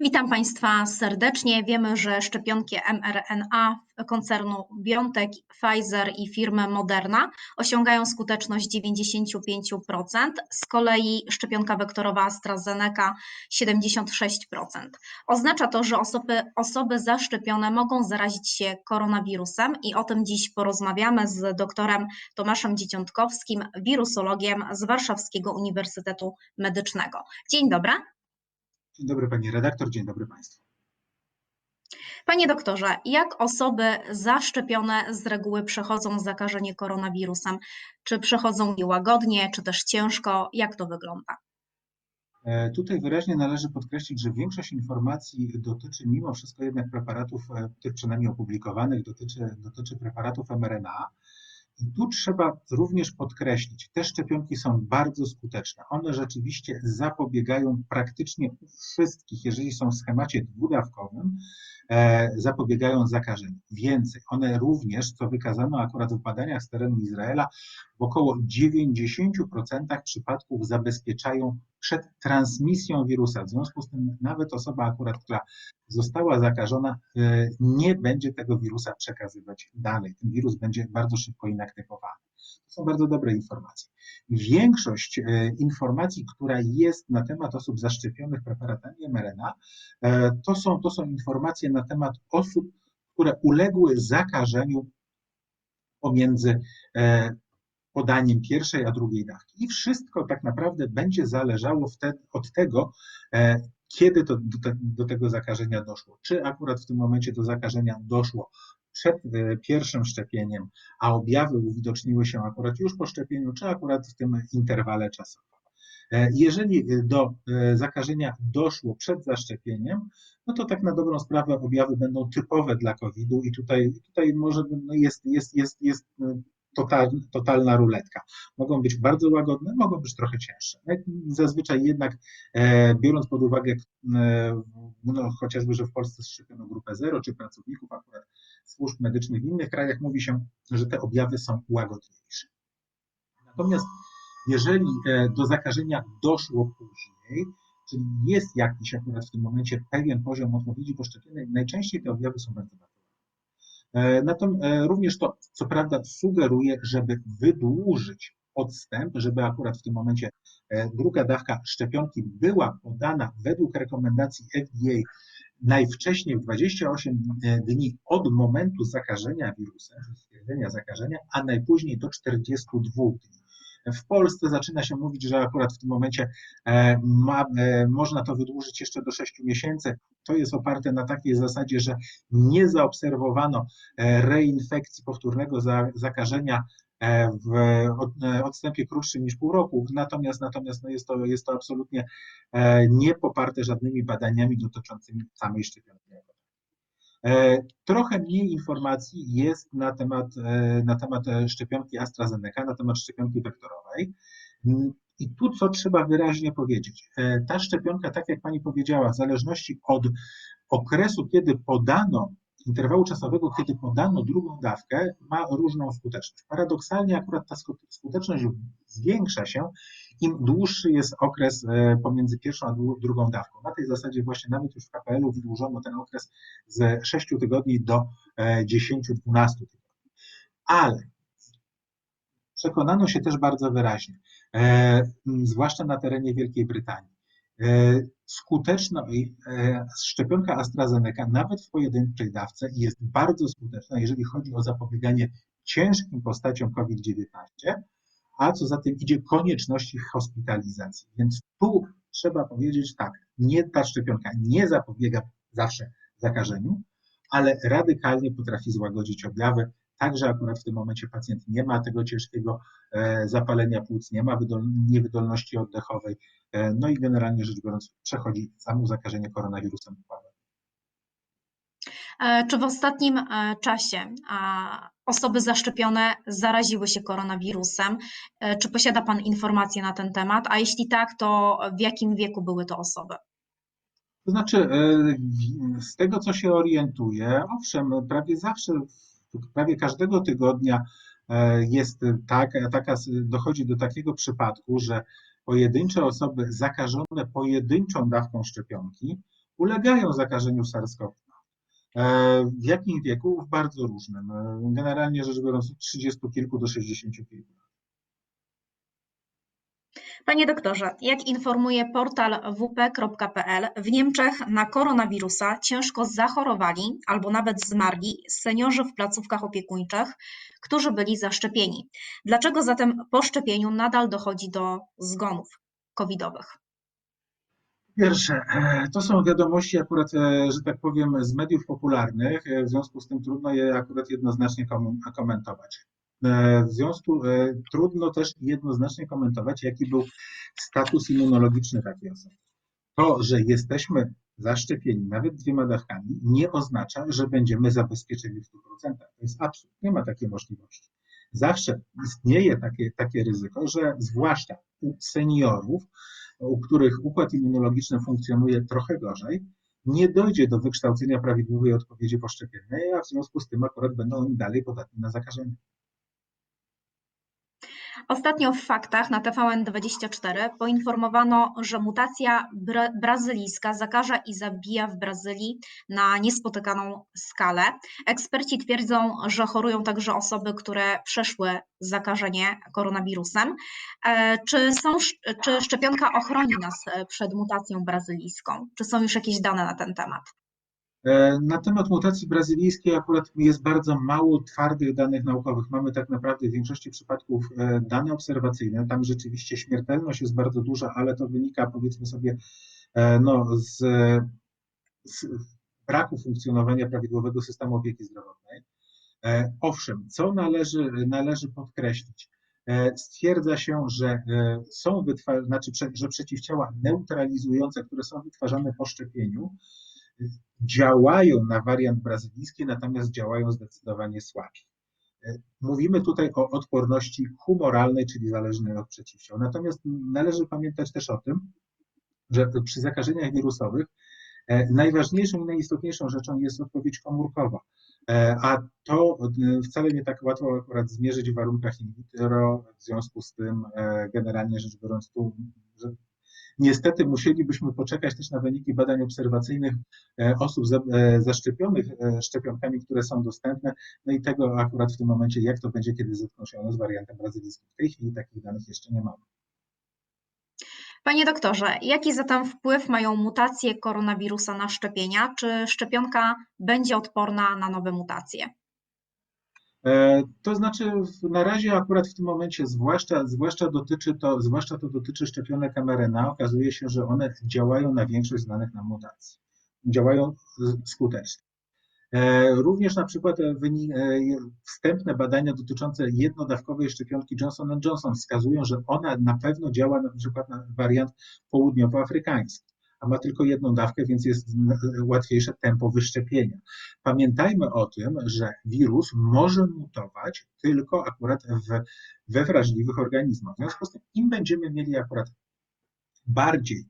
Witam Państwa serdecznie. Wiemy, że szczepionki mRNA koncernu BioNTech, Pfizer i firmy Moderna osiągają skuteczność 95%, z kolei szczepionka wektorowa AstraZeneca 76%. Oznacza to, że osoby, osoby zaszczepione mogą zarazić się koronawirusem i o tym dziś porozmawiamy z doktorem Tomaszem Dzieciątkowskim, wirusologiem z Warszawskiego Uniwersytetu Medycznego. Dzień dobry. Dzień dobry Pani redaktor, dzień dobry Państwu. Panie doktorze, jak osoby zaszczepione z reguły przechodzą zakażenie koronawirusem? Czy przechodzą je łagodnie, czy też ciężko? Jak to wygląda? E, tutaj wyraźnie należy podkreślić, że większość informacji dotyczy mimo wszystko jednak preparatów, e, tych przynajmniej opublikowanych, dotyczy, dotyczy preparatów mRNA. I tu trzeba również podkreślić, te szczepionki są bardzo skuteczne. One rzeczywiście zapobiegają praktycznie u wszystkich, jeżeli są w schemacie dwudawkowym, e, zapobiegają zakażeniu. Więcej, one również, co wykazano akurat w badaniach z terenu Izraela, w około 90% przypadków zabezpieczają przed transmisją wirusa. W związku z tym nawet osoba akurat, która została zakażona, e, nie będzie tego wirusa przekazywać dalej. Ten wirus będzie bardzo szybko inaktywowany. To są bardzo dobre informacje. Większość e, informacji, która jest na temat osób zaszczepionych preparatami mRNA, e, to są, to są informacje na temat osób, które uległy zakażeniu pomiędzy podaniem pierwszej a drugiej dawki. I wszystko tak naprawdę będzie zależało wtedy od tego, kiedy to, do, te, do tego zakażenia doszło. Czy akurat w tym momencie do zakażenia doszło przed e, pierwszym szczepieniem, a objawy uwidoczniły się akurat już po szczepieniu, czy akurat w tym interwale czasowym. E, jeżeli do e, zakażenia doszło przed zaszczepieniem, no to tak na dobrą sprawę objawy będą typowe dla COVID-u i tutaj, tutaj może no jest, jest, jest, jest total, totalna ruletka. Mogą być bardzo łagodne, mogą być trochę cięższe. Zazwyczaj jednak, e, biorąc pod uwagę e, no, chociażby, że w Polsce szczepiono grupę zero, czy pracowników akurat służb medycznych w innych krajach, mówi się, że te objawy są łagodniejsze. Natomiast jeżeli e, do zakażenia doszło później, czyli jest jakiś akurat w tym momencie pewien poziom odpowiedzi poszczepionej, najczęściej te objawy są bardzo E, natomiast e, również to, co prawda, sugeruje, żeby wydłużyć odstęp, żeby akurat w tym momencie e, druga dawka szczepionki była podana według rekomendacji FDA najwcześniej w 28 dni od momentu zakażenia wirusem, stwierdzenia zakażenia, a najpóźniej do 42 dni. W Polsce zaczyna się mówić, że akurat w tym momencie e, ma, e, można to wydłużyć jeszcze do 6 miesięcy. To jest oparte na takiej zasadzie, że nie zaobserwowano e, reinfekcji powtórnego zakażenia w odstępie krótszym niż pół roku. Natomiast, natomiast no jest, to, jest to absolutnie nie poparte żadnymi badaniami dotyczącymi samej szczepionki. E, trochę mniej informacji jest na temat, e, na temat e, szczepionki AstraZeneca, na temat szczepionki wektorowej. Mm, I tu co trzeba wyraźnie powiedzieć. Ta szczepionka, tak jak Pani powiedziała, w zależności od okresu, kiedy podano interwału czasowego, kiedy podano drugą dawkę, ma różną skuteczność. Paradoksalnie akurat ta skuteczność zwiększa się, im dłuższy jest okres e, pomiędzy pierwszą a drugą dawką. Na tej zasadzie właśnie nawet już w KPL-u wydłużono ten okres z 6 tygodni do 10-12 e, tygodni. Ale przekonano się też bardzo wyraźnie, e, zwłaszcza na terenie Wielkiej Brytanii, skuteczna szczepionka AstraZeneca nawet w pojedynczej dawce jest bardzo skuteczna, jeżeli chodzi o zapobieganie ciężkim postaciom COVID-19, a co za tym idzie konieczności hospitalizacji. Więc tu trzeba powiedzieć tak, nie ta szczepionka nie zapobiega zawsze zakażeniu, ale radykalnie potrafi złagodzić objawy, Także akurat w tym momencie pacjent nie ma tego ciężkiego e, zapalenia płuc, nie ma niewydolności oddechowej, e, no i generalnie rzecz biorąc przechodzi samo zakażenie koronawirusem E, czy w ostatnim e, czasie osoby zaszczepione zaraziły się koronawirusem? E, czy posiada Pan informacje na ten temat? A jeśli tak, to w jakim wieku były to osoby? To znaczy, z tego co się orientuję, owszem, prawie zawsze, prawie każdego tygodnia jest tak, taka, dochodzi do takiego przypadku, że pojedyncze osoby zakażone pojedynczą dawką szczepionki ulegają zakażeniu SARS-CoV-2 w jakim wieku? W bardzo różnym. E, Generalnie rzecz biorąc, od 30 kilku do 60 kilku. Panie doktorze, jak informuje portal wp.pl, w Niemczech na koronawirusa ciężko zachorowali albo nawet zmarli seniorzy w placówkach opiekuńczych, którzy byli zaszczepieni. Dlaczego zatem po szczepieniu nadal dochodzi do zgonów covidowych? Pierwsze, e, to są wiadomości akurat, e, że tak powiem, z mediów popularnych, e, w związku z tym trudno je akurat jednoznacznie kom- komentować. W związku trudno też jednoznacznie komentować, jaki był status immunologiczny takiej osoby. To, że jesteśmy zaszczepieni nawet dwiema dawkami, nie oznacza, że będziemy zabezpieczeni w 100%. To jest absurd. Nie ma takiej możliwości. Zawsze istnieje takie, takie ryzyko, że zwłaszcza u seniorów, u których układ immunologiczny funkcjonuje trochę gorzej, nie dojdzie do wykształcenia prawidłowej odpowiedzi poszczepiennej, a w związku z tym akurat będą oni dalej podatni na zakażenie. Ostatnio w faktach na TVN24 poinformowano, że mutacja bra brazylijska zakaża i zabija w Brazylii na niespotykaną skalę. Eksperci twierdzą, że chorują także osoby, które przeszły zakażenie koronawirusem. E, Czy, są, czy szczepionka ochroni nas e, przed mutacją brazylijską? Czy są już jakieś dane na ten temat? E, Na temat mutacji brazylijskiej akurat jest bardzo mało twardych danych naukowych. Mamy tak naprawdę w większości przypadków e, dane obserwacyjne. Tam rzeczywiście śmiertelność jest bardzo duża, ale to wynika powiedzmy sobie e, no, z, z braku funkcjonowania prawidłowego systemu opieki zdrowotnej. Owszem, co należy, należy podkreślić? Stwierdza się, że są wytwa- znaczy, że przeciwciała neutralizujące, które są wytwarzane po szczepieniu, działają na wariant brazylijski, natomiast działają zdecydowanie słabiej. Mówimy tutaj o odporności humoralnej, czyli zależnej od przeciwciał. Natomiast należy pamiętać też o tym, że przy zakażeniach wirusowych e, najważniejszą i najistotniejszą rzeczą jest odpowiedź komórkowa. E, A to e, wcale nie tak łatwo akurat zmierzyć w warunkach in vitro, w związku z tym generalnie rzecz biorąc tu, Niestety musielibyśmy poczekać też na wyniki badań obserwacyjnych e, osób e, zaszczepionych e, szczepionkami, które są dostępne. No i tego akurat w tym momencie, jak to będzie, kiedy zetkną się one z wariantem brazylijskim. W tej chwili takich danych jeszcze nie mamy. Panie doktorze, jaki zatem wpływ mają mutacje koronawirusa na szczepienia? Czy szczepionka będzie odporna na nowe mutacje? E, To znaczy, na razie akurat w tym momencie, zwłaszcza, zwłaszcza, dotyczy to, zwłaszcza to dotyczy szczepionek mRNA, okazuje się, że one działają na większość znanych nam mutacji. Działają skutecznie. E, Również na przykład e, wstępne badania dotyczące jednodawkowej szczepionki Johnson Johnson wskazują, że ona na pewno działa na przykład na wariant południowoafrykański, a ma tylko jedną dawkę, więc jest łatwiejsze tempo wyszczepienia. Pamiętajmy o tym, że wirus może mutować tylko akurat w, we wrażliwych organizmach. W związku z tym, im będziemy mieli akurat bardziej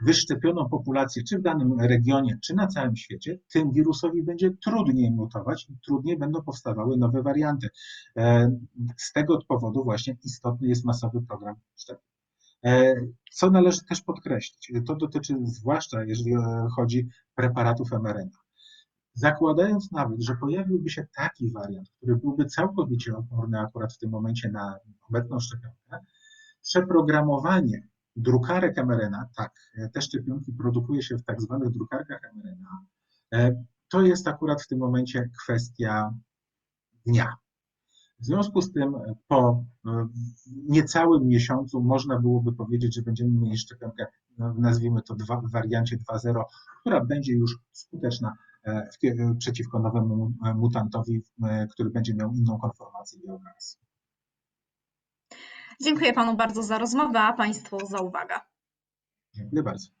wyszczepioną populację, czy w danym regionie, czy na całym świecie, tym wirusowi będzie trudniej mutować i trudniej będą powstawały nowe warianty. E, Z tego powodu właśnie istotny jest masowy program szczepień. E, Co należy też podkreślić, to dotyczy zwłaszcza, jeżeli chodzi preparatów mRNA. Zakładając nawet, że pojawiłby się taki wariant, który byłby całkowicie oporny akurat w tym momencie na obecną szczepionkę, przeprogramowanie drukarek mRNA, tak, te szczepionki produkuje się w tak zwanych drukarkach mRNA, e, to jest akurat w tym momencie kwestia dnia. W związku z tym e, po e, niecałym miesiącu można byłoby powiedzieć, że będziemy mieli szczepionkę, no, nazwijmy to dwa, w wariancie 2.0, która będzie już skuteczna e, przeciwko nowemu e, mutantowi, e, który będzie miał inną konformację biogaz. Dziękuję panu bardzo za rozmowę, a państwu za uwagę. Dziękuję bardzo.